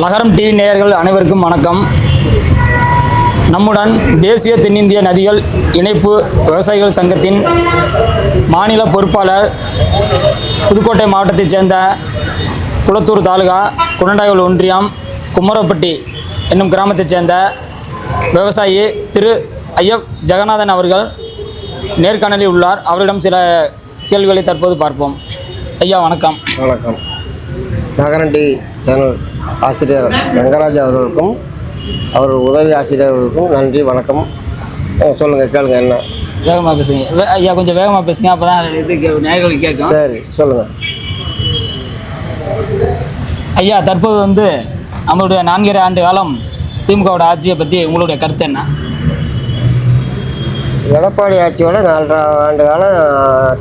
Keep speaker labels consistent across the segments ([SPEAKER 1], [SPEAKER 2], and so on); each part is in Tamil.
[SPEAKER 1] நகரம் டிவி நேயர்கள் அனைவருக்கும் வணக்கம். நம்முடன் தேசிய தென்னிந்திய நதிகள் இணைப்பு விவசாயிகள் சங்கத்தின் மாநில பொறுப்பாளர் புதுக்கோட்டை மாவட்டத்தைச் சேர்ந்த குளத்தூர் தாலுகா குடண்டாயல் ஒன்றியம் குமரப்பட்டி என்னும் கிராமத்தைச் சேர்ந்த விவசாயி திரு ஐயப் ஜெகநாதன் அவர்கள் நேர்காணலில் உள்ளார். அவரிடம் சில கேள்விகளை தற்போது பார்ப்போம். ஐயா வணக்கம்.
[SPEAKER 2] வணக்கம். நகரண்டி சேனல் ஆசிரியர் ரங்கராஜ் அவர்களுக்கும் அவர் உதவி ஆசிரியர்களுக்கும் நன்றி வணக்கம். அஹ் சொல்லுங்க கேளுங்க என்ன?
[SPEAKER 1] வேகமாக பேசுங்க. ஐயா கொஞ்சம் வேகமாக பேசுங்க அப்போ தான் இது கே- நேயர்களுக்கு கேட்கும்.
[SPEAKER 2] சரி சொல்லுங்க.
[SPEAKER 1] ஐயா தற்போது வந்து நம்மளுடைய நான்கரை ஆண்டு காலம் திமுகவோட ஆட்சியை பற்றி உங்களுடைய கருத்து என்ன?
[SPEAKER 2] எடப்பாடி ஆட்சியோட நாலரை ஆண்டு காலம்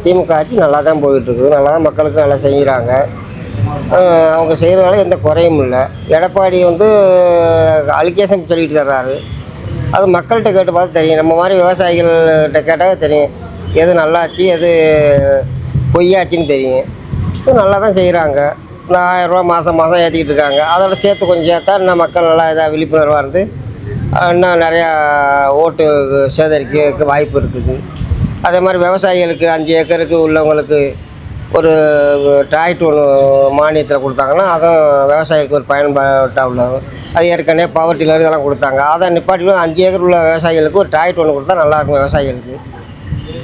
[SPEAKER 2] திமுக ஆட்சி நல்லா தான் போயிட்டுருக்குது நல்லா தான் மக்களுக்கு நல்லா செய்கிறாங்க. அவங்க செய்கிறனால எந்த குறையும் இல்லை. எடப்பாடி வந்து அலிகேஷன் சொல்லிட்டு தர்றாரு. அது மக்கள்கிட்ட கேட்டு பார்த்து தெரியும். நம்ம மாதிரி விவசாயிகள்கிட்ட கேட்டால் தெரியும். எது நல்லாச்சு எது பொய்யாச்சுன்னு தெரியும். இது நல்லா தான் செய்கிறாங்க இந்த ஆயிரரூவா மாதம் மாதம் ஏற்றிக்கிட்டு இருக்காங்க. அதோட சேர்த்து கொஞ்சம் சேர்த்தா இன்னும் மக்கள் நல்லா இதாக விழிப்புணர்வாக இருந்து இன்னும் நிறையா ஓட்டு சேதரிக்க வாய்ப்பு இருக்குது. அதே மாதிரி விவசாயிகளுக்கு அஞ்சு ஏக்கருக்கு உள்ளவங்களுக்கு ஒரு டிராக்டர் ஒன்று மானியத்தில் கொடுத்தாங்கன்னா அதுவும் விவசாயிகளுக்கு ஒரு பயன்பாட்டாக உள்ளது. அது ஏற்கனவே பவர் டில்லர் இதெல்லாம் கொடுத்தாங்க. அதை நிப்பாட்டி அஞ்சு ஏக்கர் உள்ள விவசாயிகளுக்கு ஒரு டிராக்டர் ஒன்று கொடுத்தா நல்லாயிருக்கும் விவசாயிகளுக்கு.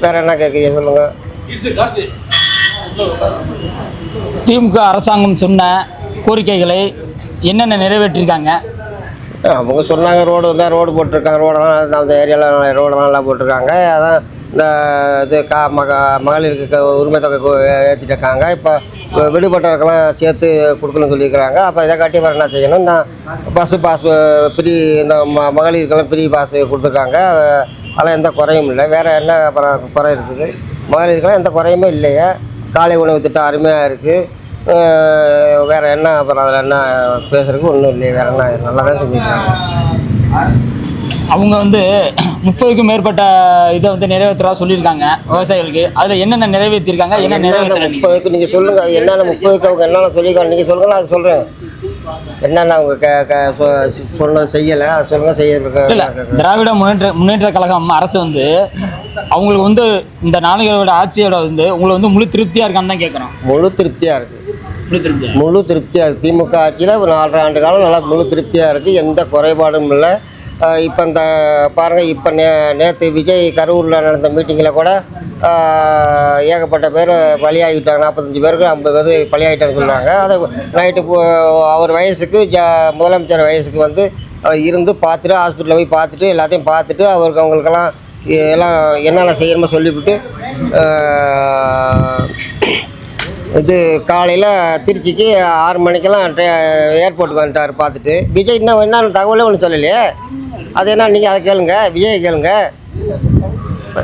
[SPEAKER 2] வேறு என்ன கேட்குறீங்க சொல்லுங்கள்
[SPEAKER 1] திமுக அரசாங்கம் சொன்ன கோரிக்கைகளை என்னென்ன நிறைவேற்றிருக்காங்க?
[SPEAKER 2] அவங்க சொன்னாங்க ரோடு வந்தால் ரோடு போட்டிருக்காங்க. ரோடெல்லாம் அந்த ஏரியாவில் ரோடெல்லாம் நல்லா போட்டிருக்காங்க. அதான் இந்த இது கா மக மகளிருக்கு உரிமை தொகை கு- ஏற்றிட்டுருக்காங்க இப்போ வி- விடுபட்டவருக்கெல்லாம் சேர்த்து கொடுக்கணும்னு சொல்லியிருக்கிறாங்க. அப்போ இதை காட்டி வர என்ன செய்யணும்? நான் பஸ்ஸு பாஸ் ஃப்ரீ இந்த ம மகளிருக்கெல்லாம் ஃப்ரீ பாஸ் கொடுத்துருக்காங்க. அதெல்லாம் எந்த குறையும் இல்லை. வேறு என்ன அப்புறம் குறை இருக்குது? மகளிருக்கெல்லாம் எந்த குறையுமே இல்லையே. காலை உணவு திட்டம் அருமையாக இருக்குது வேறு என்ன அப்புறம் அதில் என்ன பேசுறதுக்கு ஒன்றும் இல்லையே. வேறு என்ன நல்லா தான் செஞ்சுருக்காங்க
[SPEAKER 1] அவங்க வந்து முப்பதுக்கும் மேற்பட்ட இதை வந்து நிறைவேற்றுறதா சொல்லியிருக்காங்க விவசாயிகளுக்கு. அதில் என்னென்ன நிறைவேற்றிருக்காங்க என்ன நிறைவேற்றல நீங்கள்
[SPEAKER 2] முப்பதுக்கு நீங்கள் சொல்லுங்கள் என்னென்ன முப்பதுக்கு அவங்க என்னென்ன சொல்லியிருக்காங்க நீங்கள் சொல்லுங்கள் நான் அது சொல்கிறேன் என்னென்ன அவங்க க க சொ- சொன்னது செய்யலை
[SPEAKER 1] இல்லை
[SPEAKER 2] செய்ய
[SPEAKER 1] திராவிட முன்னேற்ற முன்னேற்ற கழகம் அரசு வந்து அவங்களுக்கு வந்து இந்த நாடுகளோட ஆட்சியோட வந்து உங்களை வந்து முழு திருப்தியாக இருக்கான்னு தான் கேட்குறோம்
[SPEAKER 2] முழு திருப்தியாக இருக்குது
[SPEAKER 1] முழு திருப்தியா?
[SPEAKER 2] முழு திருப்தியாக இருக்குது திமுக ஆட்சியில் ஒரு நாலரை ஆண்டு காலம் நல்லா முழு திருப்தியாக இருக்குது எந்த குறைபாடும் இல்லை. இப்போ இந்த பாருங்கள் இப்போ நே நேற்று விஜய் கரூரில் நடந்த மீட்டிங்கில் கூட ஏகப்பட்ட பேர் பலியாகிட்டாங்க. நாற்பத்தஞ்சு பேருக்கு ஐம்பது பேர் பலியாகிட்டான்னு சொல்கிறாங்க அதை நைட்டு அவர் வயசுக்கு ஜ முதலமைச்சர் வயசுக்கு வந்து அவர் இருந்து பார்த்துட்டு ஹாஸ்பிட்டலில் போய் பார்த்துட்டு எல்லாத்தையும் பார்த்துட்டு அவருக்கு அவங்களுக்கெல்லாம் எல்லாம் என்னென்ன செய்யணுமோ சொல்லிவிட்டு இது காலையில் திருச்சிக்கு ஆறு மணிக்கெல்லாம் ஏர்போர்ட்டுக்கு வந்துட்டார் பார்த்துட்டு. விஜய் இன்னும் என்னென்ன தகவலே ஒன்றும் சொல்லலையே? அது என்ன நீங்கள் அதை கேளுங்க விஜய் கேளுங்க.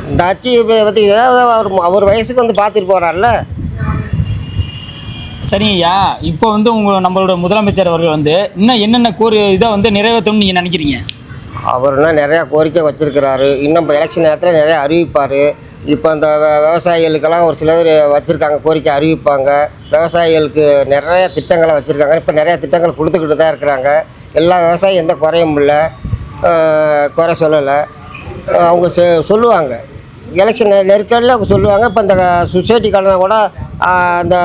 [SPEAKER 2] இந்த ஆட்சி பற்றி ஏதாவது அவர் அவர் வயசுக்கு வந்து பார்த்துட்டு போகிறார்ல
[SPEAKER 1] ஐயா இப்போ வந்து உங்க நம்மளோட முதலமைச்சர் அவர்கள் வந்து இன்னும் என்னென்ன கோரி இதை வந்து நிறைவேற்றணும்னு நீங்கள் நினைக்கிறீங்க?
[SPEAKER 2] அவர்னா நிறையா கோரிக்கை வச்சுருக்கிறாரு. இன்னும் இப்போ எலெக்ஷன் நேரத்தில் நிறையா அறிவிப்பார். இப்போ இந்த வ- விவசாயிகளுக்கெல்லாம் ஒரு சிலர் வச்சுருக்காங்க கோரிக்கை அறிவிப்பாங்க. விவசாயிகளுக்கு நிறைய திட்டங்களை வச்சுருக்காங்க. இப்போ நிறைய திட்டங்கள் கொடுத்துக்கிட்டு தான் இருக்கிறாங்க. எல்லா விவசாயியும் எந்த குறையும் இல்லை. குறை சொல்லலை. அவங்க சொ- சொல்லுவாங்க. எலெக்ஷன் நெருக்கடியில் அவங்க சொல்லுவாங்க. இப்போ இந்த சொசைட்டி கடனை கூட அந்த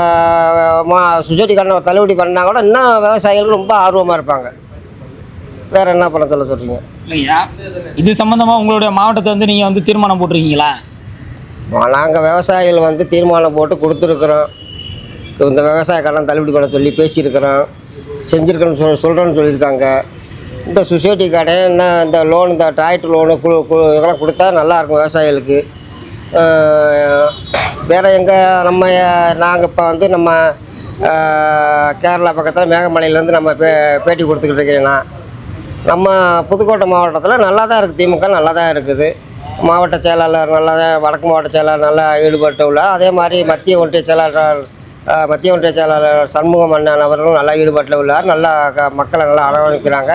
[SPEAKER 2] மா சொசைட்டி கடனை தள்ளுபடி பண்ணால் கூட இன்னும் விவசாயிகள் ரொம்ப ஆர்வமாக இருப்பாங்க. வேறு என்ன பண்ண சொல்ல சொல்கிறீங்க
[SPEAKER 1] இல்லையா இது சம்மந்தமாக உங்களுடைய மாவட்டத்தை வந்து நீங்கள் வந்து தீர்மானம் போட்டிருக்கீங்களா?
[SPEAKER 2] நாங்கள் விவசாயிகள் வந்து தீர்மானம் போட்டு கொடுத்துருக்குறோம். இந்த விவசாய கடன் தள்ளுபடி பண்ண சொல்லி பேசியிருக்கிறோம். செஞ்சுருக்கேன்னு சொல் சொல்கிறேன்னு சொல்லியிருக்காங்க. இந்த சொசைட்டி கடை என்ன இந்த லோன் இந்த டிராக்டர் லோனு குழு குழு இதெல்லாம் கொடுத்தா நல்லாயிருக்கும் விவசாயிகளுக்கு. வேறு எங்கே நம்ம நாங்கள் இப்போ வந்து நம்ம கேரளா பக்கத்தில் மேகமலையிலேருந்து நம்ம பே பேட்டி கொடுத்துக்கிட்டு இருக்கிறேன் நம்ம புதுக்கோட்டை மாவட்டத்தில் நல்லா தான் இருக்குது திமுக நல்லா தான் இருக்குது. மாவட்ட செயலாளர் நல்லா தான் வடக்கு மாவட்ட செயலாளர் நல்லா ஈடுபட்டு உள்ளார் அதே மாதிரி மத்திய ஒன்றிய செயலாளர் மத்திய ஒன்றிய செயலாளர் சண்முகம் அண்ணன் அவர்களும் நல்லா ஈடுபட்டில் உள்ளார் நல்லா க மக்களை நல்லா அரவணைக்கிறாங்க.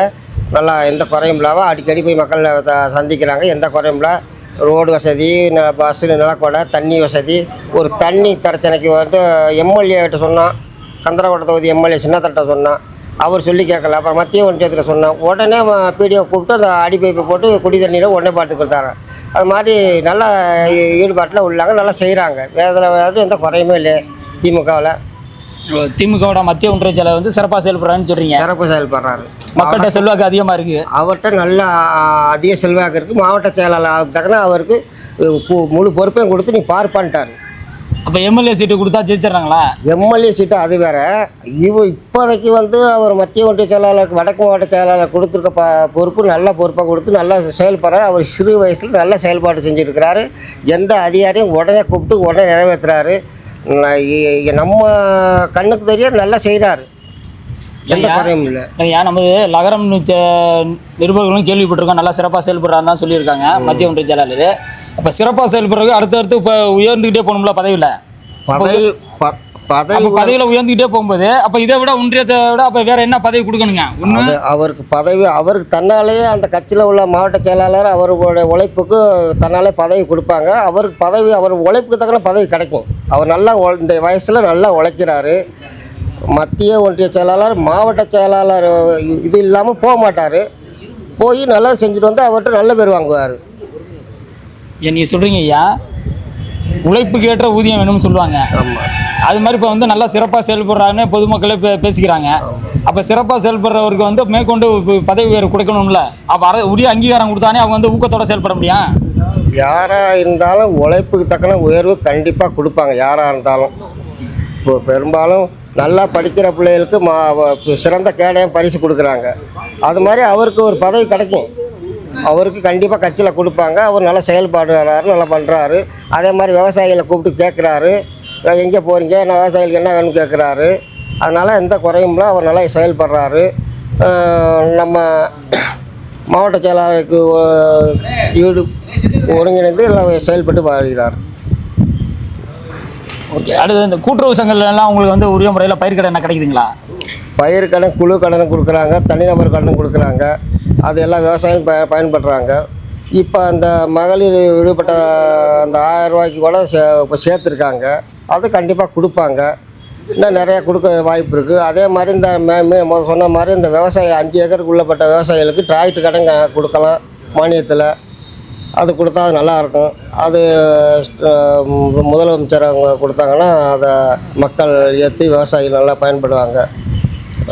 [SPEAKER 2] நல்லா எந்த குறையும் இல்லாமல் அடிக்கடி போய் மக்களை சந்திக்கிறாங்க. எந்த குறையும் இல்லை. ரோடு வசதி ந- பஸ்ஸு நிலக்கொடை தண்ணி வசதி. ஒரு தண்ணி பிரச்சனைக்கு வந்து எம்எல்ஏ கிட்ட சொன்னான். கந்தரகோட்டை தொகுதி எம்எல்ஏ சின்னத்தட்ட சொன்னான். அவர் சொல்லி கேட்கல. அப்புறம் மத்திய ஒன்றியத்தில் சொன்னோம் உடனே பிடிஓ கூப்பிட்டு அந்த அடி பைப்பை போட்டு குடி தண்ணியில் உடனே பார்த்து கொடுத்தாங்க அது மாதிரி நல்லா ஈடுபாட்டில் உள்ளாங்க. நல்லா செய்கிறாங்க வேதில் எந்த குறையுமே இல்லை திமுகவில்.
[SPEAKER 1] திமுகவோட மத்திய ஒன்றிய செயலர் வந்து சிறப்பாக செயல்படுறான்னு சொல்றீங்க.
[SPEAKER 2] சிறப்பு செயல்படுறாரு.
[SPEAKER 1] மக்கள்கிட்ட செல்வாக்கு அதிகமாக இருக்கு.
[SPEAKER 2] அவர்கிட்ட நல்ல அதிக செல்வாக்கு இருக்குது மாவட்ட செயலாளர் தக்கன அவருக்கு முழு பொறுப்பையும் கொடுத்து நீ பார்ப்பான்ட்டார்
[SPEAKER 1] அப்போ எம்எல்ஏ சீட்டு கொடுத்தா ஜெயிச்சிடுறாங்களா?
[SPEAKER 2] எம்எல்ஏ சீட்டு அது வேற. இவ இப்போதைக்கு வந்து அவர் மத்திய ஒன்றிய செயலாளருக்கு வடக்கு மாவட்ட செயலாளர் கொடுத்துருக்க ப பொறுப்பு நல்ல பொறுப்பாக கொடுத்து நல்லா செயல்பட அவர் சிறு வயசில் நல்ல செயல்பாடு செஞ்சுருக்கிறாரு. எந்த அதிகாரியும் உடனே கூப்பிட்டு உடனே நிறைவேற்றுறாரு நம்ம கண்ணுக்கு தெரிய நல்லா செய்கிறாரு எந்த குறையும் இல்லை.
[SPEAKER 1] ஏன் நம்ம லகரம் நிருபர்களும் கேள்விப்பட்டிருக்கோம். நல்லா சிறப்பாக செயல்படுறான்னு தான் சொல்லியிருக்காங்க மத்திய ஒன்றிய செயலாளர். அப்போ சிறப்பாக செயல்படுறது அடுத்தடுத்து இப்போ உயர்ந்துக்கிட்டே போகணும்ல பதவியில்
[SPEAKER 2] பதவி பதவி
[SPEAKER 1] பதவியில் உயர்ந்துக்கிட்டே போகும்போது அப்போ இதை விட ஒன்றியத்தை விட அப்போ வேற என்ன பதவி கொடுக்கணுங்க? ஒன்று
[SPEAKER 2] அவருக்கு பதவி அவருக்கு தன்னாலேயே அந்த கட்சியில் உள்ள மாவட்ட செயலாளர் அவருடைய உழைப்புக்கு தன்னாலே பதவி கொடுப்பாங்க. அவருக்கு பதவி அவர் உழைப்புக்கு தக்கன பதவி கிடைக்கும். அவர் நல்லா இந்த வயசில் நல்லா உழைக்கிறாரு. மத்திய ஒன்றிய செயலாளர் மாவட்ட செயலாளர் இது இல்லாமல் போக மாட்டார். போய் நல்லா செஞ்சுட்டு வந்து அவர்கிட்ட நல்ல பேர் வாங்குவார்.
[SPEAKER 1] ஏன் நீ சொல்கிறீங்க ஐயா. உழைப்புக்கு ஏற்ற ஊதியம் வேணும்னு சொல்லுவாங்க. அது மாதிரி இப்போ வந்து நல்லா சிறப்பாக செயல்படுறாங்கன்னு பொதுமக்களே பே பேசிக்கிறாங்க. அப்போ சிறப்பாக செயல்படுறவருக்கு வந்து மேற்கொண்டு பதவி உயர்வு கொடுக்கணும்ல. அப்போ அர உரிய அங்கீகாரம் கொடுத்தானே அவங்க வந்து ஊக்கத்தோட செயல்பட முடியும்.
[SPEAKER 2] யாராக இருந்தாலும் உழைப்புக்கு தக்கன உயர்வு கண்டிப்பாக கொடுப்பாங்க. யாராக இருந்தாலும். இப்போ பெரும்பாலும் நல்லா படிக்கிற பிள்ளைகளுக்கு மா சிறந்த கேடயம் பரிசு கொடுக்குறாங்க. அது மாதிரி அவருக்கு ஒரு பதவி கிடைக்கும். அவருக்கு கண்டிப்பாக கட்சியில் கொடுப்பாங்க. அவர் நல்லா செயல்பாடுறாரு நல்லா பண்ணுறாரு அதே மாதிரி விவசாயிகளை கூப்பிட்டு கேட்குறாரு எங்கே போகிறீங்க நான் விவசாயிகளுக்கு என்ன வேணும்னு கேட்குறாரு அதனால் எந்த குறையும் இல்லை. அவர் நல்லா செயல்படுறாரு. நம்ம மாவட்ட செயலாளருக்கு ஈடு ஒருங்கிணைந்து எல்லாம் செயல்பட்டு வருகிறார்.
[SPEAKER 1] ஓகே. அடுத்து இந்த கூட்டுறவு சங்கங்கள்லாம் உங்களுக்கு வந்து உரிய முறையில் பயிர் என்ன கிடைக்குதுங்களா?
[SPEAKER 2] பயிர் கடன் குழு கடனும் கொடுக்குறாங்க தனிநபர் கடனும் கொடுக்குறாங்க அது எல்லாம் விவசாயம் ப பயன்படுறாங்க இப்போ அந்த மகளிர் விடுபட்ட அந்த ஆயிரம் ரூபாய்க்கு கூட சே இப்போ சேர்த்துருக்காங்க. அது கண்டிப்பாக கொடுப்பாங்க. இன்னும் நிறையா கொடுக்க வாய்ப்பு இருக்குது அதே மாதிரி இந்த மே மே சொன்ன மாதிரி இந்த விவசாயி அஞ்சு ஏக்கருக்கு உள்ளப்பட்ட விவசாயிகளுக்கு டிராக்டர் கடன் கொடுக்கலாம் மானியத்தில். அது கொடுத்தா அது நல்லாயிருக்கும். அது முதலமைச்சர் அவங்க கொடுத்தாங்கன்னா அதை மக்கள் ஏற்றி விவசாயிகள் நல்லா பயன்படுவாங்க.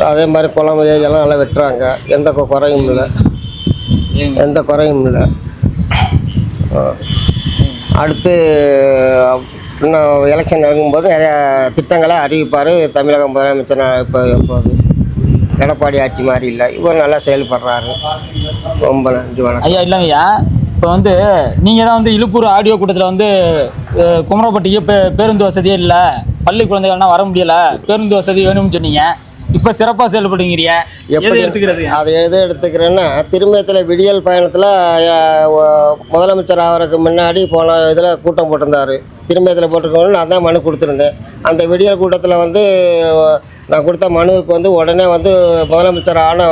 [SPEAKER 2] அதே மாதிரி குளம் ஏரியெல்லாம் நல்லா வெட்டுறாங்க. எந்த குறையும் இல்லை. எந்த குறையும் இல்லை. அடுத்து இன்னும் எலெக்ஷன் இறங்கும்போது நிறையா திட்டங்களை அறிவிப்பார் தமிழக முதலமைச்சர் இப்போ இப்போது எடப்பாடி ஆட்சி மாதிரி இல்லை. இவர் நல்லா செயல்படுறாரு. ரொம்ப நன்றி வணக்கம்.
[SPEAKER 1] ஐயா இல்லைங்க ஐயா இப்போ வந்து நீங்கள் தான் வந்து இழுப்பூர் ஆடியோ கூட்டத்தில் வந்து குமரப்பட்டிக்கு பே பேருந்து வசதியே இல்லை. பள்ளி குழந்தைகள்லாம் வர முடியல. பேருந்து வசதி வேணும்னு சொன்னீங்க. இப்போ சிறப்பாக செயல்படுங்கிறீங்க எப்படி எடுத்துக்கிறது?
[SPEAKER 2] அதை எது எடுத்துக்கிறேன்னா திருமயத்தில் விடியல் பயணத்தில் முதலமைச்சர் ஆகிறதுக்கு முன்னாடி போன இதில் கூட்டம் போட்டிருந்தார். திருமயத்தில் போட்டிருக்கோன்னு நான் தான் மனு கொடுத்துருந்தேன். அந்த விடியல் கூட்டத்தில் வந்து நான் கொடுத்த மனுவுக்கு வந்து உடனே வந்து முதலமைச்சர் ஆன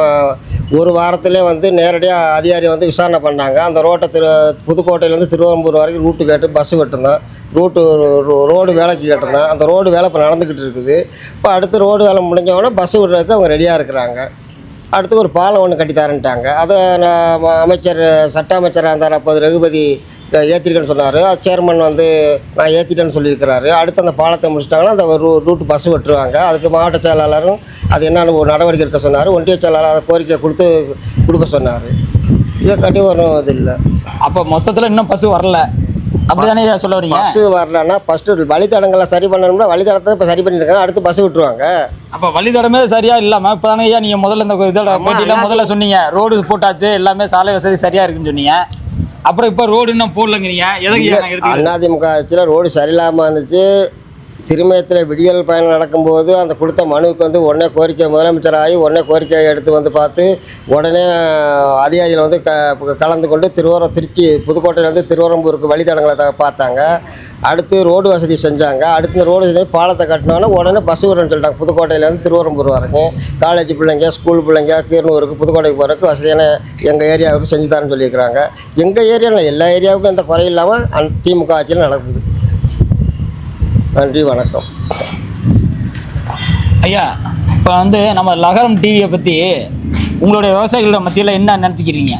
[SPEAKER 2] ஒரு வாரத்திலே வந்து நேரடியாக அதிகாரி வந்து விசாரணை பண்ணாங்க. அந்த ரோட்டை திரு புதுக்கோட்டையிலேருந்து திருவம்பூர் வரைக்கும் ரூட்டு கேட்டு பஸ்ஸு வெட்டிருந்தோம். ரூட்டு ரோடு வேலைக்கு கேட்டிருந்தேன் அந்த ரோடு வேலை இப்போ நடந்துக்கிட்டு இருக்குது. இப்போ அடுத்து ரோடு வேலை முடிஞ்சவொடனே பஸ்ஸு விடுறதுக்கு அவங்க ரெடியாக இருக்கிறாங்க. அடுத்து ஒரு பாலம் ஒன்று கட்டித்தரேன்ட்டாங்க அதை நான் அமைச்சர் சட்ட அமைச்சராக இருந்தார் அப்போது ரகுபதி ஏற்றிருக்கேன்னு சொன்னார். சேர்மன் வந்து நான் ஏற்றிட்டேன்னு சொல்லியிருக்கிறாரு. அடுத்து அந்த பாலத்தை முடிச்சிட்டாங்கன்னா அந்த ரூ ரூட்டு பஸ் விட்டுருவாங்க. அதுக்கு மாவட்ட செயலாளரும் அது என்னென்னு ஒரு நடவடிக்கை எடுக்க சொன்னார். ஒன்றிய செயலாளர் அதை கோரிக்கை கொடுத்து கொடுக்க சொன்னார். இதை கட்டி வரும் இது இல்லை.
[SPEAKER 1] அப்போ மொத்தத்தில் இன்னும் பஸ் வரல. அப்படி தானே சொல்ல வரீங்க?
[SPEAKER 2] பஸ்ஸு வரலன்னா ஃபஸ்ட்டு வழித்தடங்களை சரி பண்ணணும்னா வழித்தடத்தை இப்போ சரி பண்ணியிருக்காங்க அடுத்து பஸ் விட்டுருவாங்க.
[SPEAKER 1] அப்போ வழித்தடமே சரியா இல்லாமல் இப்போ தானே ஐயா நீங்கள் முதல்ல இந்த இதோட பேட்டியில் முதல்ல சொன்னீங்க. ரோடு போட்டாச்சு எல்லாமே சாலை வசதி சரியாக இருக்குன்னு சொன்னீங்க. அப்புறம் இப்போ ரோடு இன்னும் போடலங்கிறீங்க. எதுக்கு
[SPEAKER 2] அதிமுக ஆட்சியில் ரோடு சரியில்லாமல் இருந்துச்சு. திருமயத்தில் விடியல் பயணம் நடக்கும்போது அந்த கொடுத்த மனுவுக்கு வந்து உடனே கோரிக்கை முதலமைச்சர் ஆகி உடனே கோரிக்கையை எடுத்து வந்து பார்த்து உடனே அதிகாரிகள் வந்து க கலந்து கொண்டு திருவரம் திருச்சி புதுக்கோட்டையிலேருந்து திருவரம்பூருக்கு வழித்தடங்களை த பார்த்தாங்க. அடுத்து ரோடு வசதி செஞ்சாங்க. அடுத்து இந்த ரோடு வசதி பாலத்தை கட்டினோன்னே உடனே பஸ் விடுறேன்னு சொல்லிட்டாங்க. புதுக்கோட்டையிலேருந்து திருவரம்பூர் வரைக்கும். காலேஜ் பிள்ளைங்க ஸ்கூல் பிள்ளைங்க கீரனூருக்கு புதுக்கோட்டைக்கு போகிறதுக்கு வசதியான எங்கள் ஏரியாவுக்கு செஞ்சு தரேன்னு சொல்லியிருக்கிறாங்க எங்கள் ஏரியாவில் எல்லா ஏரியாவுக்கும் எந்த குறையும் இல்லாமல் அந் திமுக ஆட்சியில் நடக்குது. நன்றி வணக்கம்.
[SPEAKER 1] ஐயா இப்போ வந்து நம்ம லகரம் டிவியை பற்றி உங்களுடைய விவசாயிகளோட மத்தியில் என்ன நினச்சிக்கிறீங்க?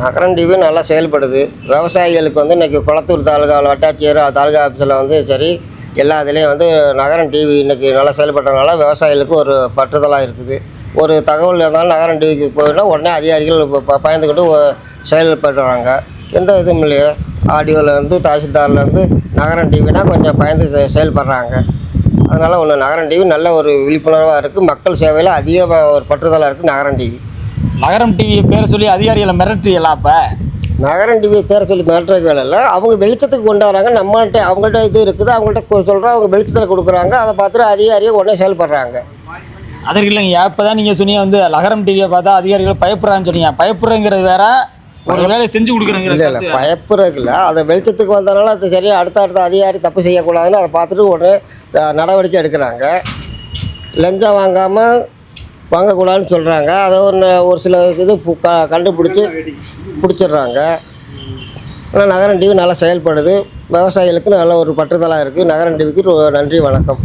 [SPEAKER 2] நகரம் டிவி நல்லா செயல்படுது. விவசாயிகளுக்கு வந்து இன்றைக்கி குளத்தூர் தாலுகாவில் வட்டாட்சியர் தாலுகா ஆஃபீஸில் வந்து சரி எல்லா இதுலேயும் வந்து நகரம் டிவி இன்றைக்கி நல்லா செயல்படுறதுனால விவசாயிகளுக்கு ஒரு பற்றுதலாக இருக்குது. ஒரு தகவல் இருந்தாலும் நகரம் டிவிக்கு போயினா உடனே அதிகாரிகள் இப்போ ப- பயந்துக்கிட்டு செயல்படுறாங்க. எந்த இதுவும் இல்லையே. ஆடியோலேருந்து தாசில்தார்லேருந்து நகரம் டிவினா கொஞ்சம் பயந்து செ- செயல்படுறாங்க. அதனால் ஒன்று நகரம் டிவி நல்ல ஒரு விழிப்புணர்வாக இருக்குது மக்கள் சேவையில் அதிக ஒரு பற்றுதலாக இருக்குது நகரம் டிவி.
[SPEAKER 1] லகரம் டிவியை பேரை சொல்லி அதிகாரிகளை மிரட்டுறீங்களா அப்போ?
[SPEAKER 2] நகரம் டிவி பேரை சொல்லி மிரட்டுறதுக்கு வேலை இல்லை. அவங்க வெளிச்சத்துக்கு கொண்டு வராங்க. நம்மள்ட்ட அவங்கள்ட்ட இது இருக்குது. அவங்கள்ட்ட சொல்கிறோம் அவங்க வெளிச்சத்தில் கொடுக்குறாங்க. அதை பார்த்துட்டு அதிகாரியை உடனே செயல்படுறாங்க.
[SPEAKER 1] அதற்கு இல்லைங்க இப்போ தான் நீங்கள் சொன்னீங்க வந்து லகரம் டிவியை பார்த்தா அதிகாரிகள் பயப்படுறான்னு சொன்னீங்க. பயப்படுறங்கிறது வேற ஒரு வேலையை செஞ்சு
[SPEAKER 2] இல்லை இல்லை
[SPEAKER 1] கொடுக்குறேங்கிற
[SPEAKER 2] பயப்படுறதுக்கு இல்லை. அதை வெளிச்சத்துக்கு வந்தனால அது சரியாக அடுத்த அடுத்த அதிகாரி தப்பு செய்யக்கூடாதுன்னு அதை பார்த்துட்டு உடனே நடவடிக்கை எடுக்கிறாங்க. லஞ்சம் வாங்காமல் வாங்கக்கூடாதுன்னு சொல்கிறாங்க அதை ஒரு ஒரு சில இது க கண்டுபிடிச்சி பிடிச்சிடுறாங்க. ஆனால் நகரம் டிவி நல்லா செயல்படுது. விவசாயிகளுக்கு நல்ல ஒரு பற்றுதலாக இருக்குது நகரம் டிவிக்கு நன்றி வணக்கம்.